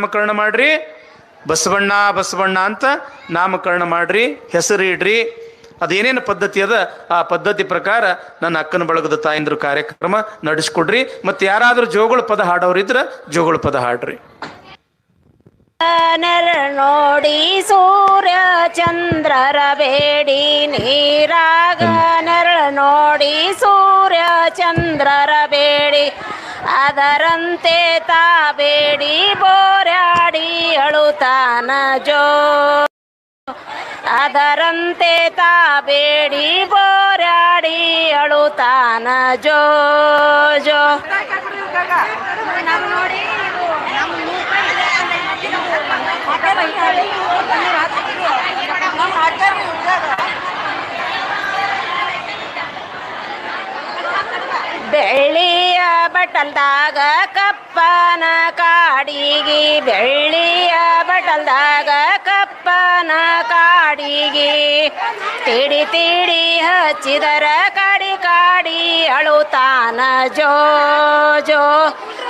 ನಾಮಕರಣ ಮಾಡ್ರಿ. ಬಸವಣ್ಣ ಬಸವಣ್ಣ ಅಂತ ನಾಮಕರಣ ಮಾಡ್ರಿ. ಹೆಸರು ಇಡ್ರಿ. ಅದೇನೇನು ಪದ್ಧತಿ ಅದ, ಆ ಪದ್ಧತಿ ಪ್ರಕಾರ ನನ್ನ ಅಕ್ಕನ ಬಳಗದ ತಾಯಂದ್ರು ಕಾರ್ಯಕ್ರಮ ನಡೆಸ್ಕೊಡ್ರಿ. ಮತ್ತೆ ಯಾರಾದ್ರೂ ಜೋಗಳ ಪದ ಹಾಡೋರಿದ್ರ ಜೋಗಳ ಪದ ಹಾಡ್ರಿ. ನೋಡಿ ಸೂರ್ಯ, ಚಂದ್ರರ ಬೇಡಿ ನೀರಾಗ. ನೆರಳು ನೋಡಿ ಸೂರ್ಯ, ಚಂದ್ರರ ಬೇಡಿ ಅದರಂತೆ ತಾ ಬೇಡಿ ಅಳುತಾನ ಅಳುತ್ತಾನ ಜೋ. ಅದರಂತೆ ತಾ ಬೇಡಿ ಅಳುತಾನ ಅಳುತ್ತಾನ ಜೋ ಜೋ. ಬೆಳ್ಳಿಯ ಬಟಲ್ದಾಗ ಕಪ್ಪನ ಕಾಡಿಗಿ ಬೆಳ್ಳಿಯ ಬಟಲ್ದಾಗ ಕಪ್ಪನ ಕಾಡಿಗಿ ತಿಡಿ ತಿಡಿ ಹಚ್ಚಿದರ ಕಾಡಿ ಕಾಡಿ ಅಳುತ್ತಾನ ಜೋ ಜೋ.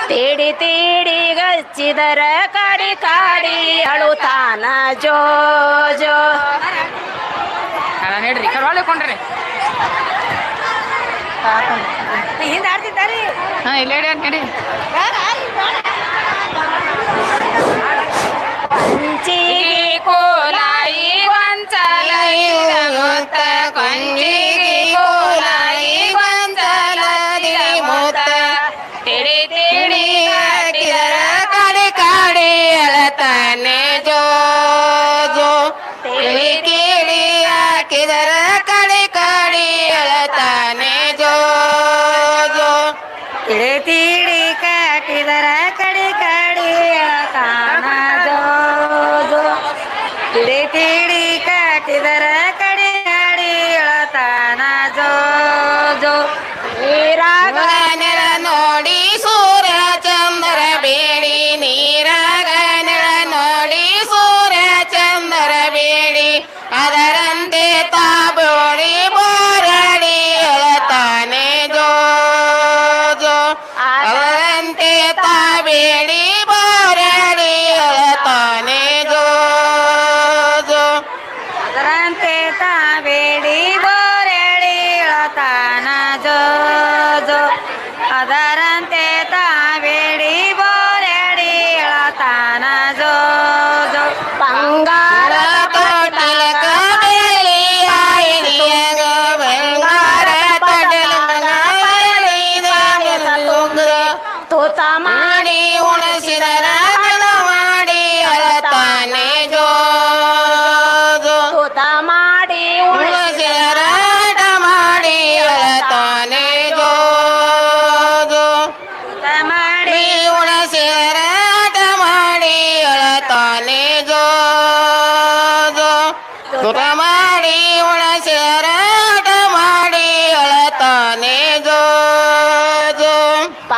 ತಿಡಿ ತಿಡಿ ಹಚ್ಚಿದರ ಕಾಡಿ ಕಾಡಿ ಅಳುತ್ತಾನ ಜೋ ಜೋ. ಹೇಳ್ರಿ ಒಳ್ಳೆ ಕೊಂಡ್ರಿ. ಹಿಂದೆ ಆಡ್ತಿದ್ದಾರೆ ಹಾ ಇಲ್ಲ ಹೇಳಿ ಕೋಲಾಯಿ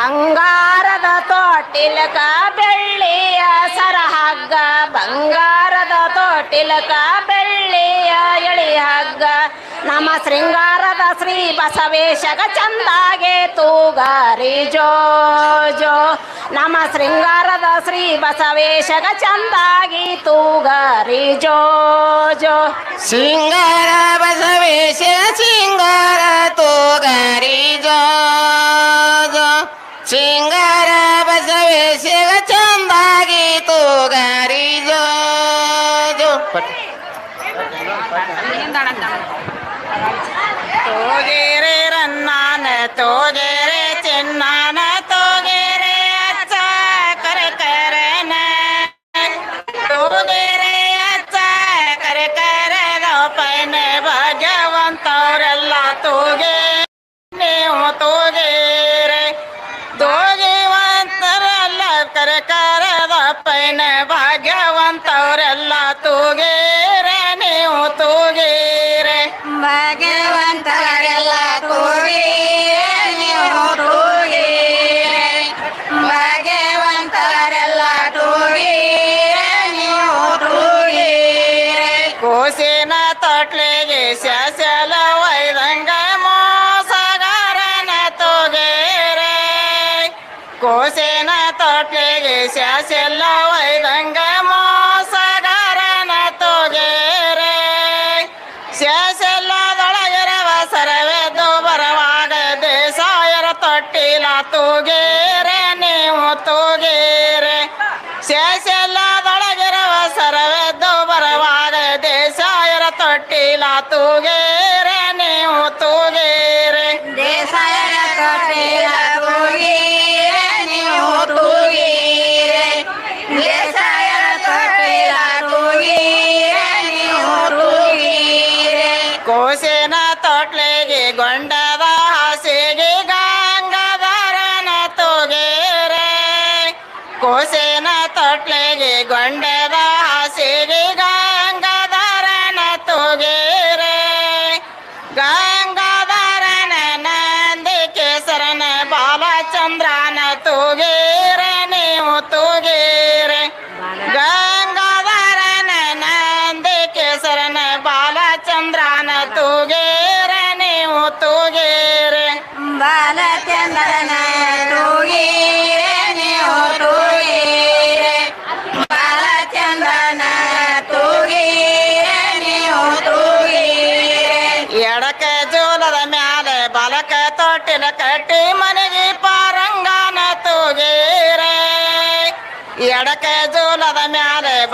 ಬಂಗಾರದ ತೋಟಿಲಕ ಬೆಳ್ಳಿಯ ಸರಹಗ್ಗ, ಬಂಗಾರದ ತೋಟಿಲಕ ಬೆಳ್ಳಿಯ ಎಳಿ ಹಗ್ಗ ನಮ್ಮ ಶೃಂಗಾರದ ಶ್ರೀ ಬಸವೇಶಗ ಚಂದಾಗೆ ತೂಗಾರಿ ಜೋ ಜೋ ನಮ್ಮ ಶೃಂಗಾರದ ಶ್ರೀ ಬಸವೇಶಗ ಚಂದಾಗಿ ತೂಗಾರಿ ಜೋ ಜೋ ಶೃಂಗಾರ ಬಸವೇಶ ಶೃಂಗಾರ ತೋಗಾರಿ ತೋಗೆರೆ ರನ್ನಾನ ತೋಗೆರೆ ಚಿನ್ನಾನ ತೋಗೆರೆ ಅಚ್ಚ ಕರೆ ಕರನ ತೋಗೆರೆ ಅಚ್ಚ ಕರೆ ಕರೆದ ಪೈನ ಭಾಗ್ಯವಂತವರೆಲ್ಲ ತೋಗೆ ನೀವು ತೋಗೆರೆ ತೋಗೆವಂತರೆಲ್ಲ ಕರೆ ಕರೆದ ಪೈನ ಭಾಗ್ಯವಂತವರೆಲ್ಲ ಹೂಸಿನ ತೊಟ್ಲಿಗೆ ಸಲ ವೈರಂಗ ಮೋಸಗಾರನ ತೊಗೇರೆ. ಕೋಸೇನ ತೊಟ್ಲಿಗೆ ಸಲ ವೈರಂಗ ಮೋಸಗಾರನ ತೊಗೇರೆ. ಸೆಲ್ಲದೊಳಗಿರವ ಸರವೆದು ಬರವಾಗ ದೇಸಾಯರ ತೊಟ್ಟಿಲ ತೊಗೇ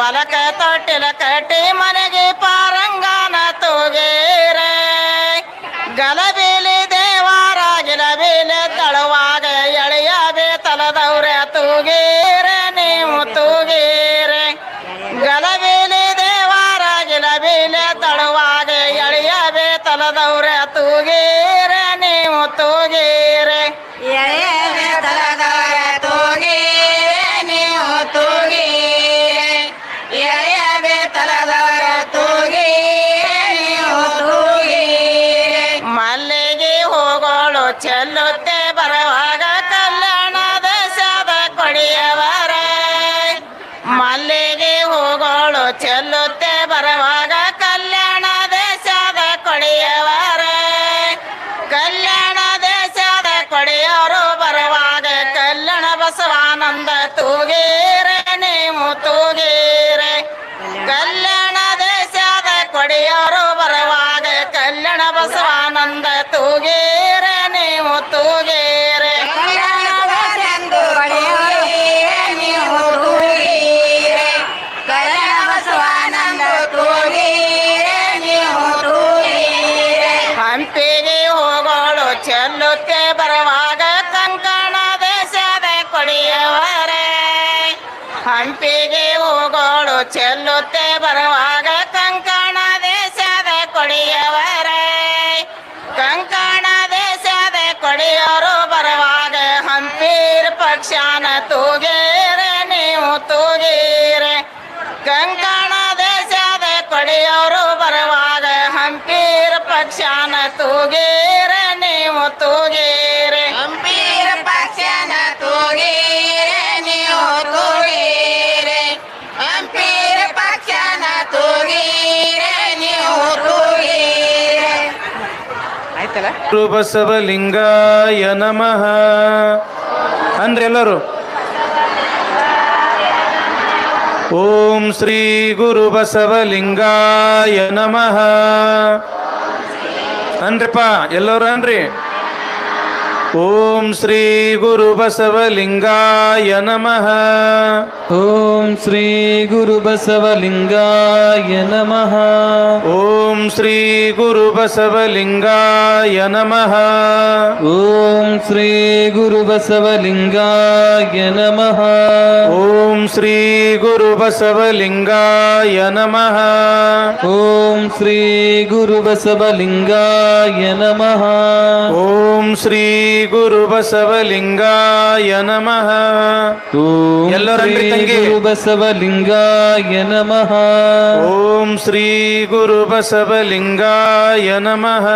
ಬಲಕ ತೊಟ್ಟಿಲ ಕಟ್ಟಿ ಮನೆಗೆ ಪಾರಂಗಾನ ದೇಶದ ಬರವಾಗ ಕಲ್ಯಾಣ ಬಸವಾನಂದ ತೂಗೀರೆ ನೀವು ತೂಗೀರೆ. ಹಂಪಿಗೆ ಹೋಗೋಳು ಚೆಲ್ಲುತ್ತೆ ಬರವಾಗ ಕಂಕಣ ದೇಶದ ಕೊಡಿಯವರೇ. ಹಂಪಿಗೆ ಹೋಗೋಳು ಚೆಲ್ಲುತ್ತೆ ಬರುವಾಗ ಕಂಕಣ ದೇಶದ ಕೊಡೆಯವರು ಬರುವಾಗ ಹಂಪೀರ್ ಪಕ್ಷಾನ ತೂಗೀರ ನೀವು ತೂಗೀರ. ಹಂಪೀರ ಪಕ್ಷನ ತೂಗೀರ ನೀವು ತೂಗೀರ. ಹಂಪೀರ ಪಕ್ಷನ ತೂಗೀರ ನೀವು ತೂಗೀರ. ಆಯ್ತಲ್ಲ ಬಸವಲಿಂಗಾಯ ನಮಃ. ಅಂದ್ರೆ ಎಲ್ಲರೂ ಓಂ ಶ್ರೀ ಗುರು ಬಸವಲಿಂಗಾಯ ನಮಃ ಅನ್ರಿಪ್ಪ ಎಲ್ಲರೂ ಅನ್ರಿ? ಓಂ ಶ್ರೀ ಗುರು ಬಸವಲಿಂಗಾಯ ನಮಃ. ಓಂ ಶ್ರೀ ಗುರು ಬಸವಲಿಂಗಾಯ ನಮಃ. ಓಂ ಶ್ರೀ ಗುರು ಬಸವಲಿಂಗಾಯ ನಮಃ. ಓಂ ಶ್ರೀ ಗುರು ಬಸವಲಿಂಗಾಯ ನಮಃ. ಓಂ ಶ್ರೀ ಗುರು ಬಸವಲಿಂಗಾಯ ನಮಃ. ಓಂ ಶ್ರೀ ಗುರು ಬಸವಲಿಂಗಾಯ ನಮಃ. ಓಂ ಶ್ರೀ ಗುರು ಬಸವಲಿಂಗಾಯ ನಮಃ. ಓಂ ಎಲ್ಲರೂ ಶ್ರೀ ಅನ್ರಿ ತಂಗಿ. ಬಸವಲಿಂಗಾಯ ನಮಃ. ಓಂ ಶ್ರೀ ಗುರು ಬಸವಲಿಂಗಾಯ ನಮಃ.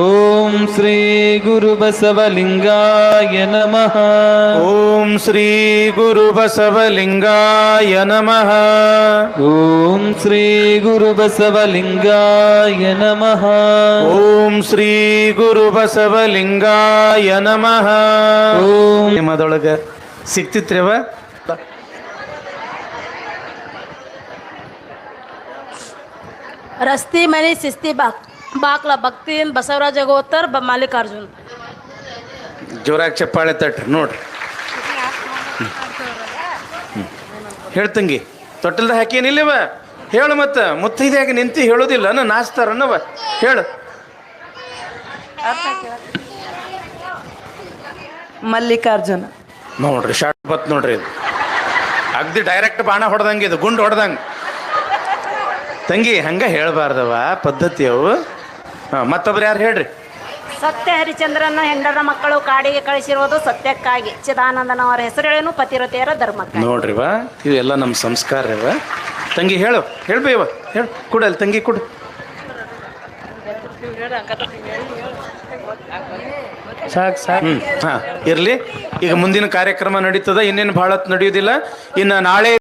ಓಂ ಶ್ರೀ ಗುರು ಬಸವಲಿಂಗಾಯ ನಮಃ. ಓಂ ಶ್ರೀ ಗುರು ಬಸವಲಿಂಗಾಯ ನಮಃ. ಓಂ ಶ್ರೀ ಗುರು ಬಸವಲಿಂಗಾಯ ನಮಃ. ಓಂ ಶ್ರೀ ಗುರು ಬಸವಲಿಂಗಾಯ ಶಿವಾಯ ನಮಃ. ಓಂ ನಿಮ್ಮದೊಳಗೆ ಸಿಕ್ತಿತ್ರಿವ ರಸ್ತಿ ಮನೆ ಸಿಸ್ತಿ ಬಾಕ್ ಬಾಕ್ಲ ಭಕ್ತಿ ಬಸವರಾಜ ಗೋತರ್ ಬ ಮಲ್ಲಿಕಾರ್ಜುನ್. ಜೋರಾಗಿ ಚಪ್ಪಾಳೆ ತಟ್ ನೋಡ್ರಿ. ಹೇಳ್ತಂಗಿ ತೊಟ್ಟಲ್ದ ಹಾಕೇನಿಲ್ಲವ? ಹೇಳು ಮತ್ತ ಮುತ್ತೈದ್ಯಾಗ ನಿಂತಿ ಹೇಳೋದಿಲ್ಲ ನಾಚ್ತಾರನ್ನವ ಹೇಳು. ಮಲ್ಲಿಕಾರ್ಜುನ. ನೋಡ್ರಿ ಶಾರ್ಟ್ ಬತ್ ನೋಡ್ರಿ ಇದು. ಅಗ್ದಿ ಡೈರೆಕ್ಟ್ ಬಾಣ ಹೊಡೆದಂಗೆ ಇದು ಗುಂಡು ಹೊಡೆದಂಗೆ. ತಂಗಿ ಹಂಗ ಹೇಳಬಾರ್ದವ ಪದ್ಧತಿ ಅವು. ಹಾಂ ಮತ್ತೊಬ್ರು ಯಾರು ಹೇಳ್ರಿ? ಸತ್ಯ ಹರಿಚಂದ್ರನ ಹೆಂಡರ ಮಕ್ಕಳು ಕಾಡಿಗೆ ಕಳಿಸಿರುವುದು ಸತ್ಯಕ್ಕಾಗಿ. ಚಿದಾನಂದನವರ ಹೆಸರೇನು ಪತಿರತೆಯರ ಧರ್ಮಕ್ಕೆ ನೋಡ್ರಿವ ಇವೆಲ್ಲ ನಮ್ಮ ಸಂಸ್ಕಾರ ಇವ ತಂಗಿ ಹೇಳು ಹೇಳ್ಬೇವ ಹೇಳು ಕೊಡಲ್ ತಂಗಿ ಕೊಡು. ಸಾಕು ಸಾಕು. ಇರ್ಲಿ. ಈಗ ಮುಂದಿನ ಕಾರ್ಯಕ್ರಮ ನಡೀತದ ಇನ್ನೇನು ಭಾಳ ನಡೆಯೋದಿಲ್ಲ. ಇನ್ನು ನಾಳೆ